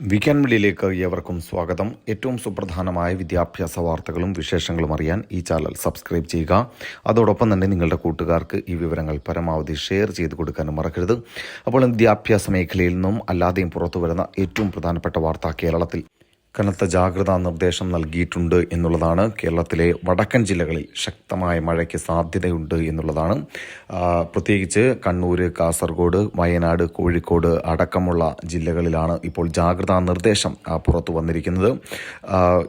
Weekend വിളിയിലേക്ക് ഏവർക്കും സ്വാഗതം. ഏറ്റവും സുപ്രധാനമായ വിദ്യാഭ്യാസ വാർത്തകളും വിശേഷങ്ങളും അറിയാൻ ഈ ചാനൽ സബ്സ്ക്രൈബ് ചെയ്യുക. അതോടൊപ്പം തന്നെ നിങ്ങളുടെ കൂട്ടുകാർക്ക് ഈ വിവരങ്ങൾ പരമാവധി ഷെയർ ചെയ്ത് കൊടുക്കാനും മറക്കരുത്. അപ്പോൾ വിദ്യാഭ്യാസ മേഖലയിൽ നിന്നും അല്ലാതെയും പുറത്തു വരുന്ന ഏറ്റവും പ്രധാനപ്പെട്ട വാർത്ത കേരളത്തിൽ. കനത്ത ജാഗ്രതാ നിർദ്ദേശം നൽകിയിട്ടുണ്ട് എന്നുള്ളതാണ്. കേരളത്തിലെ വടക്കൻ ജില്ലകളിൽ ശക്തമായ മഴയ്ക്ക് സാധ്യതയുണ്ട് എന്നുള്ളതാണ്. പ്രത്യേകിച്ച് കണ്ണൂർ കാസർഗോഡ് വയനാട് കോഴിക്കോട് അടക്കമുള്ള ജില്ലകളിലാണ് ഇപ്പോൾ ജാഗ്രതാ നിർദ്ദേശം പുറത്തു വന്നിരിക്കുന്നത്.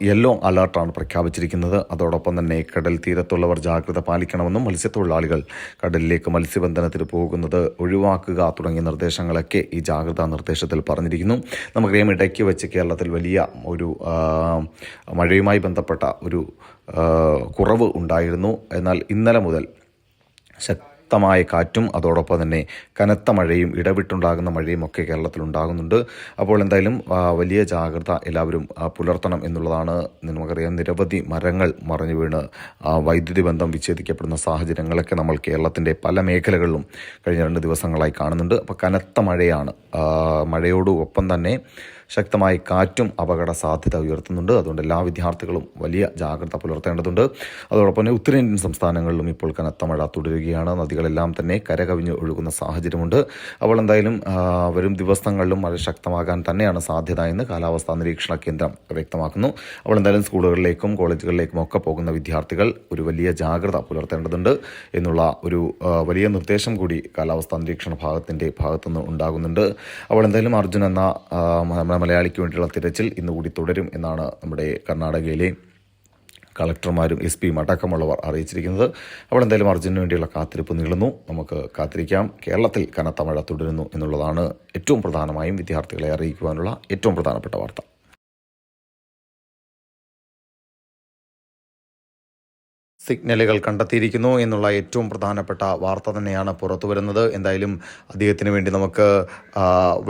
യെല്ലോ അലർട്ടാണ് പ്രഖ്യാപിച്ചിരിക്കുന്നത്. അതോടൊപ്പം തന്നെ കടൽ തീരത്തുള്ളവർ ജാഗ്രത പാലിക്കണമെന്നും മത്സ്യത്തൊഴിലാളികൾ കടലിലേക്ക് മത്സ്യബന്ധനത്തിന് പോകുന്നത് ഒഴിവാക്കുക തുടങ്ങിയ നിർദ്ദേശങ്ങളൊക്കെ ഈ ജാഗ്രതാ നിർദ്ദേശത്തിൽ പറഞ്ഞിരിക്കുന്നു. നമുക്കറിയാം ഇടയ്ക്ക് വെച്ച് കേരളത്തിൽ വലിയ ഒരു മഴയുമായി ബന്ധപ്പെട്ട ഒരു കുറവ് ഉണ്ടായിരുന്നു. എന്നാൽ ഇന്നലെ മുതൽ ശക്തമായ കാറ്റും അതോടൊപ്പം തന്നെ കനത്ത മഴയും ഇടവിട്ടുണ്ടാകുന്ന മഴയും ഒക്കെ കേരളത്തിൽ ഉണ്ടാകുന്നുണ്ട്. അപ്പോൾ എന്തായാലും വലിയ ജാഗ്രത എല്ലാവരും പുലർത്തണം എന്നുള്ളതാണ് നമുക്കറിയാം. നിരവധി മരങ്ങൾ മറിഞ്ഞു വീണ് വൈദ്യുതി ബന്ധം വിച്ഛേദിക്കപ്പെടുന്ന സാഹചര്യങ്ങളൊക്കെ നമ്മൾ കേരളത്തിന്റെ പല മേഖലകളിലും കഴിഞ്ഞ രണ്ട് ദിവസങ്ങളായി കാണുന്നുണ്ട്. അപ്പോൾ കനത്ത മഴയാണ് മഴയോടൊപ്പം തന്നെ ശക്തമായ കാറ്റും അപകട സാധ്യത ഉയർത്തുന്നുണ്ട്. അതുകൊണ്ട് എല്ലാ വിദ്യാർത്ഥികളും വലിയ ജാഗ്രത പുലർത്തേണ്ടതുണ്ട്. അതോടൊപ്പം തന്നെ ഉത്തരേന്ത്യൻ സംസ്ഥാനങ്ങളിലും ഇപ്പോൾ കനത്ത മഴ തുടരുകയാണ്. നദികളെല്ലാം തന്നെ കരകവിഞ്ഞ് ഒഴുകുന്ന സാഹചര്യമുണ്ട്. അപ്പോൾ എന്തായാലും വരും ദിവസങ്ങളിലും മഴ ശക്തമാകാൻ തന്നെയാണ് സാധ്യത എന്ന് കാലാവസ്ഥാ നിരീക്ഷണ കേന്ദ്രം വ്യക്തമാക്കുന്നു. അപ്പോൾ എന്തായാലും സ്കൂളുകളിലേക്കും കോളേജുകളിലേക്കും ഒക്കെ പോകുന്ന വിദ്യാർത്ഥികൾ ഒരു വലിയ ജാഗ്രത പുലർത്തേണ്ടതുണ്ട് എന്നുള്ള ഒരു വലിയ നിർദ്ദേശം കൂടി കാലാവസ്ഥാ നിരീക്ഷണ ഭാഗത്തിന്റെ ഭാഗത്തുനിന്ന് ഉണ്ടാകുന്നുണ്ട്. അപ്പോൾ എന്തായാലും അർജുൻ എന്ന മലയാളിക്ക് വേണ്ടിയുള്ള തിരച്ചിൽ ഇന്ന് കൂടി തുടരും എന്നാണ് നമ്മുടെ കർണാടകയിലെ കളക്ടർമാരും എസ് പിയും അടക്കമുള്ളവർ അറിയിച്ചിരിക്കുന്നത്. അപ്പോൾ എന്തായാലും അർജുനു വേണ്ടിയുള്ള കാത്തിരിപ്പ് നീളുന്നു. നമുക്ക് കാത്തിരിക്കാം. കേരളത്തിൽ കനത്ത മഴ തുടരുന്നു എന്നുള്ളതാണ് ഏറ്റവും പ്രധാനമായും വിദ്യാർത്ഥികളെ അറിയിക്കുവാനുള്ള ഏറ്റവും പ്രധാനപ്പെട്ട വാർത്ത. സിഗ്നലുകൾ കണ്ടെത്തിയിരിക്കുന്നു എന്നുള്ള ഏറ്റവും പ്രധാനപ്പെട്ട വാർത്ത തന്നെയാണ് പുറത്തു വരുന്നത്. എന്തായാലും അദ്ദേഹത്തിന് വേണ്ടി നമുക്ക്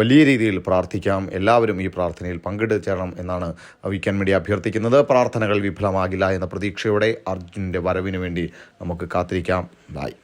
വലിയ രീതിയിൽ പ്രാർത്ഥിക്കാം. എല്ലാവരും ഈ പ്രാർത്ഥനയിൽ പങ്കെടുച്ചേരണം എന്നാണ് വീക്കെൻഡ് മീഡിയ അഭ്യർത്ഥിക്കുന്നത്. പ്രാർത്ഥനകൾ വിഫലമാകില്ല എന്ന പ്രതീക്ഷയോടെ അർജുന്റെ വരവിന് വേണ്ടി നമുക്ക് കാത്തിരിക്കാം. ബായ്